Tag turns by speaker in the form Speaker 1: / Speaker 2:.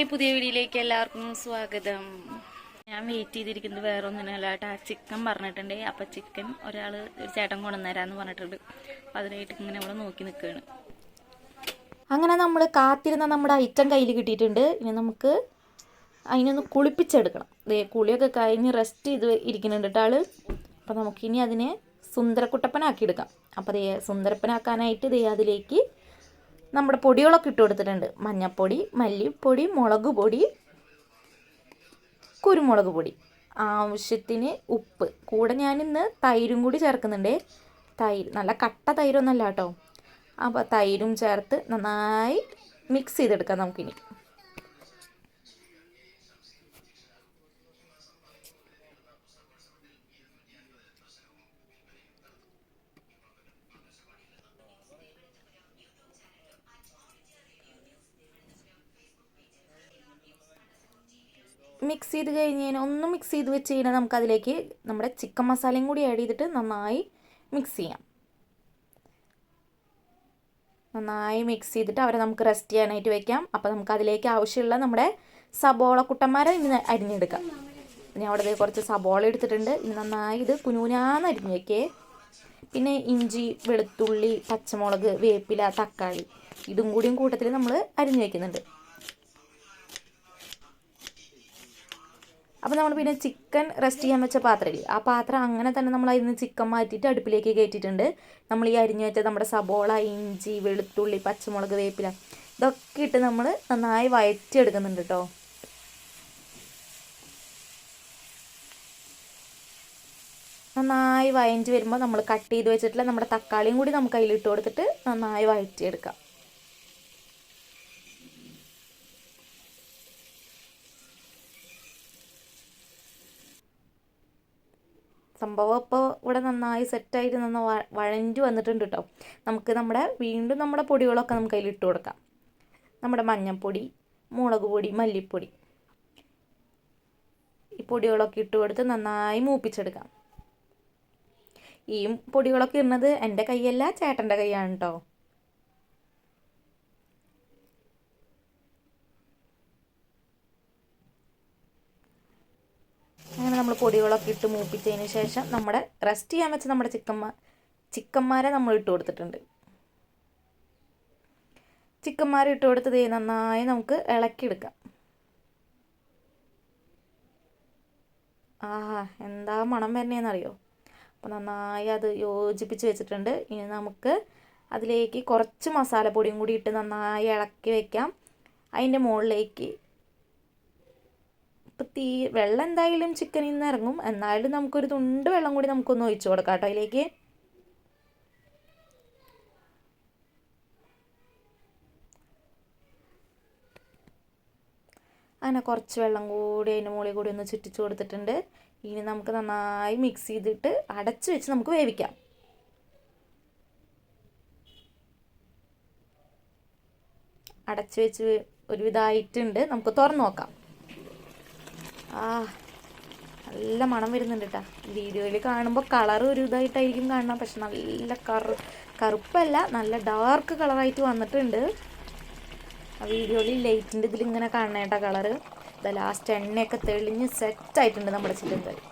Speaker 1: Hi പുതിയ വീഡിയോയിലേക്ക് എല്ലാവർക്കും സ്വാഗതം. ഞാൻ വെയിറ്റ് ചെയ്തിരിക്കുന്നത് വേറെ ഒന്നിനല്ല കേട്ടോ ചിക്കൻ പറഞ്ഞിട്ടുണ്ട്. അപ്പം ചിക്കൻ ഒരാൾ ഒരു ചേട്ടൻ കൊണ്ടുവന്നേരാന്ന് പറഞ്ഞിട്ടുണ്ട്. അപ്പം അതിനായിട്ട് ഇങ്ങനെ ഇവിടെ നോക്കി നിൽക്കുകയാണ്
Speaker 2: അങ്ങനെ നമ്മൾ കാത്തിരുന്ന നമ്മുടെ ഐറ്റം കയ്യിൽ കിട്ടിയിട്ടുണ്ട്. ഇനി നമുക്ക് അതിനൊന്ന് കുളിപ്പിച്ചെടുക്കണം. ദേ കുളിയൊക്കെ കഴിഞ്ഞ് റെസ്റ്റ് ചെയ്ത് ഇരിക്കുന്നുണ്ട് കേട്ടോ ആൾ അപ്പം നമുക്കിനി അതിനെ സുന്ദരക്കുട്ടപ്പനാക്കി എടുക്കാം അപ്പോൾ ദേ സുന്ദരപ്പനാക്കാനായിട്ട് ദേ അതിലേക്ക് നമ്മുടെ പൊടികളൊക്കെ ഇട്ട് കൊടുത്തിട്ടുണ്ട്. മഞ്ഞൾപ്പൊടി മല്ലിപ്പൊടി മുളക് പൊടി കുരുമുളക് പൊടി. ആവശ്യത്തിന് ഉപ്പ്. കൂടെ ഞാനിന്ന് തൈരും കൂടി ചേർക്കുന്നുണ്ട്. തൈര് നല്ല കട്ട തൈരൊന്നല്ല കേട്ടോ. അപ്പോൾ തൈരും ചേർത്ത് നന്നായി മിക്സ് ചെയ്തെടുക്കാം നമുക്കിനി. മിക്സ് ചെയ്ത് കഴിഞ്ഞ് കഴിഞ്ഞാൽ ഒന്ന് മിക്സ് ചെയ്ത് വെച്ച് കഴിഞ്ഞാൽ നമുക്കതിലേക്ക് നമ്മുടെ ചിക്കൻ മസാലയും കൂടി ആഡ് ചെയ്തിട്ട് നന്നായി മിക്സ് ചെയ്യാം. നന്നായി മിക്സ് ചെയ്തിട്ട് അവരെ നമുക്ക് റെസ്റ്റ് ചെയ്യാനായിട്ട് വെക്കാം. അപ്പോൾ നമുക്ക് അതിലേക്ക് ആവശ്യമുള്ള നമ്മുടെ സബോള കുട്ടന്മാരെ ഇനി അരിഞ്ഞെടുക്കാം. ഞാൻ അവിടെ കുറച്ച് സബോള എടുത്തിട്ടുണ്ട്. ഇനി നന്നായി ഇത് കുനുകുനാന്ന് അരിഞ്ഞ് വെക്കേ. പിന്നെ ഇഞ്ചി വെളുത്തുള്ളി പച്ചമുളക് വേപ്പില തക്കാളി ഇതും കൂടിയും കൂട്ടത്തിൽ നമ്മൾ അരിഞ്ഞ് വെക്കുന്നുണ്ട്. അപ്പോൾ നമ്മൾ പിന്നെ ചിക്കൻ റെസ്റ്റ് ചെയ്യാൻ വെച്ച പാത്രമില്ലേ ആ പാത്രം അങ്ങനെ തന്നെ നമ്മൾ അതിൽ നിന്ന് ചിക്കൻ മാറ്റിയിട്ട് അടുപ്പിലേക്ക് കയറ്റിയിട്ടുണ്ട് നമ്മൾ ഈ അരിഞ്ഞു വെച്ച നമ്മുടെ സബോള ഇഞ്ചി വെളുത്തുള്ളി പച്ചമുളക് വേപ്പില ഇതൊക്കെ ഇട്ട് നമ്മൾ നന്നായി വഴറ്റിയെടുക്കുന്നുണ്ട് കേട്ടോ നന്നായി വഴഞ്ഞ് വരുമ്പോൾ നമ്മൾ കട്ട് ചെയ്ത് വെച്ചിട്ടുള്ള നമ്മുടെ തക്കാളിയും കൂടി നമുക്ക് അതിലിട്ട് കൊടുത്തിട്ട് നന്നായി വഴറ്റിയെടുക്കാം സംഭവം ഇപ്പോൾ ഇവിടെ നന്നായി സെറ്റായിട്ട് നന്ന വഴഞ്ഞു വന്നിട്ടുണ്ട് കേട്ടോ നമുക്ക് നമ്മുടെ വീണ്ടും നമ്മുടെ പൊടികളൊക്കെ നമുക്ക് അതിൽ ഇട്ട് കൊടുക്കാം. നമ്മുടെ മഞ്ഞൾപ്പൊടി മുളക് പൊടി മല്ലിപ്പൊടി. ഈ പൊടികളൊക്കെ ഇട്ട് കൊടുത്ത് നന്നായി മൂപ്പിച്ചെടുക്കാം. ഈ പൊടികളൊക്കെ ഇടുന്നത് എന്റെ കൈയല്ല ചേട്ടന്റെ കൈയാണ് കേട്ടോ അങ്ങനെ നമ്മൾ പൊടികളൊക്കെ ഇട്ട് മൂപ്പിച്ചതിന് ശേഷം നമ്മുടെ റെസ്റ്റ് ചെയ്യാൻ വെച്ച നമ്മുടെ ചിക്കന്മാർ ചിക്കന്മാരെ നമ്മൾ ഇട്ട് കൊടുത്തിട്ടുണ്ട്. ചിക്കന്മാരെ ഇട്ട് കൊടുത്തത് നന്നായി നമുക്ക് ഇളക്കിയെടുക്കാം. ആഹാ എന്താ മണം വരുന്നതെന്നറിയോ അപ്പോൾ നന്നായി അത് യോജിപ്പിച്ച് വെച്ചിട്ടുണ്ട്. ഇനി നമുക്ക് അതിലേക്ക് കുറച്ച് മസാലപ്പൊടിയും കൂടി ഇട്ട് നന്നായി ഇളക്കി വെക്കാം. അതിന്റെ മുകളിലേക്ക് ഇപ്പം തീ വെള്ളം എന്തായാലും ചിക്കനിൽ നിന്ന് ഇറങ്ങും. എന്നാലും നമുക്കൊരു തുണ്ട് വെള്ളം കൂടി നമുക്കൊന്ന് ഒഴിച്ചു കൊടുക്കാം കേട്ടോ അതിലേക്ക്. അങ്ങനെ കുറച്ച് വെള്ളം കൂടി അതിന്റെ മുകളിൽ കൂടി ഒന്ന് ചുറ്റിച്ച് കൊടുത്തിട്ടുണ്ട്. ഇനി നമുക്ക് നന്നായി മിക്സ് ചെയ്തിട്ട് അടച്ച് വെച്ച് നമുക്ക് വേവിക്കാം. അടച്ച് വെച്ച് ഒരുവിധമായിട്ടുണ്ട് നമുക്ക് തുറന്നു നോക്കാം. ആ നല്ല മണം വരുന്നുണ്ട് കേട്ടോ വീഡിയോയിൽ കാണുമ്പോൾ കളർ ഒരു ഇതായിട്ടായിരിക്കും കാണണം പക്ഷെ നല്ല കറു കറുപ്പല്ല നല്ല ഡാർക്ക് കളറായിട്ട് വന്നിട്ടുണ്ട്. ആ വീഡിയോയിൽ ലൈറ്റിന്റെ ഇതിൽ ഇങ്ങനെ കാണണേട്ട കളറ് ഇതാ ലാസ്റ്റ് എണ്ണയൊക്കെ തെളിഞ്ഞ് സെറ്റായിട്ടുണ്ട് നമ്മുടെ കറി